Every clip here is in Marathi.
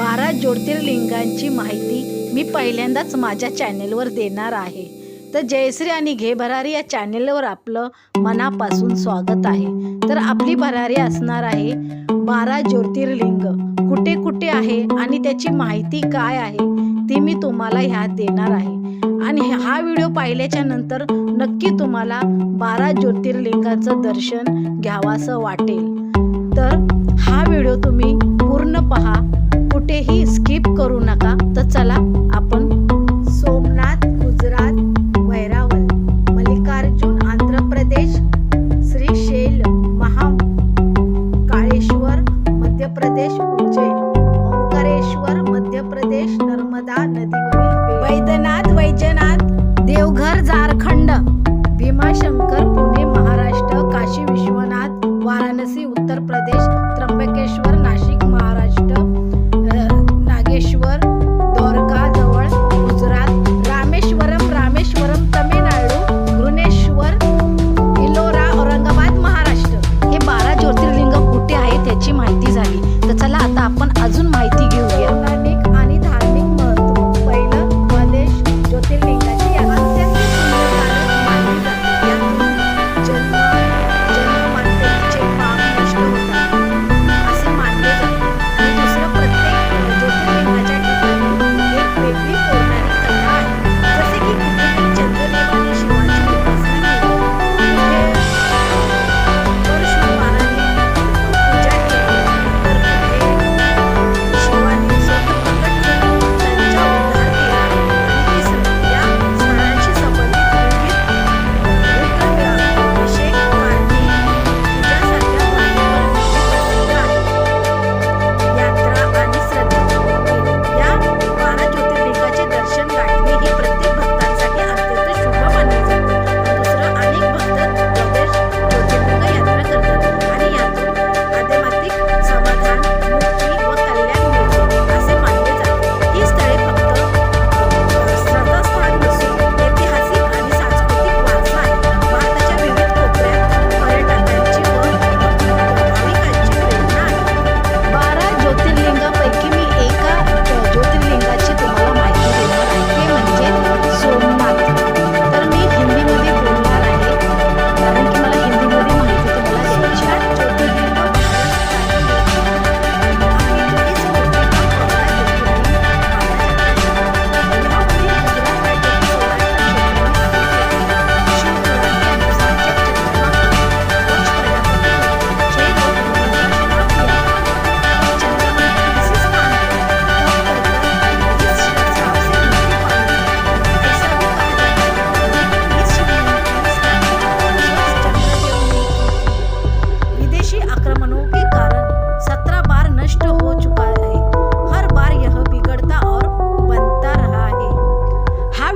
बारा ज्योतिर्लिंगांची माहिती मी पहिल्यांदाच माझ्या चॅनेलवर देणार आहे. तर जयश्री आणि घे भरारी या चॅनेलवर आपलं मनापासून स्वागत आहे. तर आपली भरारी असणार आहे बारा ज्योतिर्लिंग. कुठे कुठे आहे आणि त्याची माहिती काय आहे ती मी तुम्हाला ह्यात देणार आहे. आणि हा व्हिडिओ पाहिल्याच्या नंतर नक्की तुम्हाला बारा ज्योतिर्लिंगाचं दर्शन घ्यावासं वाटेल. तर हा व्हिडिओ तुम्ही पूर्ण पहा. करू नका तर चला आपण सोमनाथ गुजरात वैरावल मल्लिकार्जुन आंध्र प्रदेश श्रीशैल महा काळेश्वर मध्य प्रदेश उज्जैन ओंकारेश्वर मध्य प्रदेश नर्मदा नदी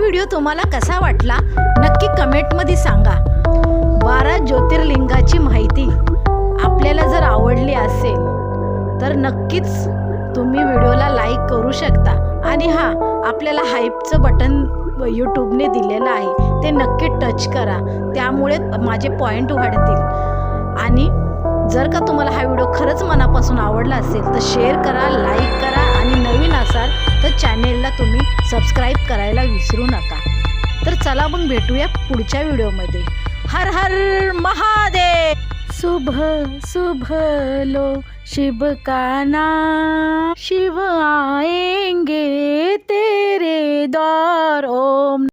व्हिडिओ तुम्हाला कसा वाटला नक्की कमेंटमध्ये सांगा. बारा ज्योतिर्लिंगाची माहिती आपल्याला जर आवडली असेल तर नक्कीच तुम्ही व्हिडिओला लाईक करू शकता. आणि हां आपल्याला हाईपचं बटन यूट्यूबने दिलेलं आहे. ते नक्की टच करा. त्यामुळे माझे पॉईंट वाढतील. आणि जर का तुम्हाला हा व्हिडिओ खरंच मनापासून आवडला असेल तर शेअर करा लाईक करा आणि नवीन असाल तर चॅनेलला तुम्ही सबस्क्राईब करायला विसरू नका. तर चला मग भेटूया पुढच्या व्हिडिओमध्ये हर हर महादेव! शुभ शुभ लो शिव का नाम? शिव आएंगे तेरे द्वार ओम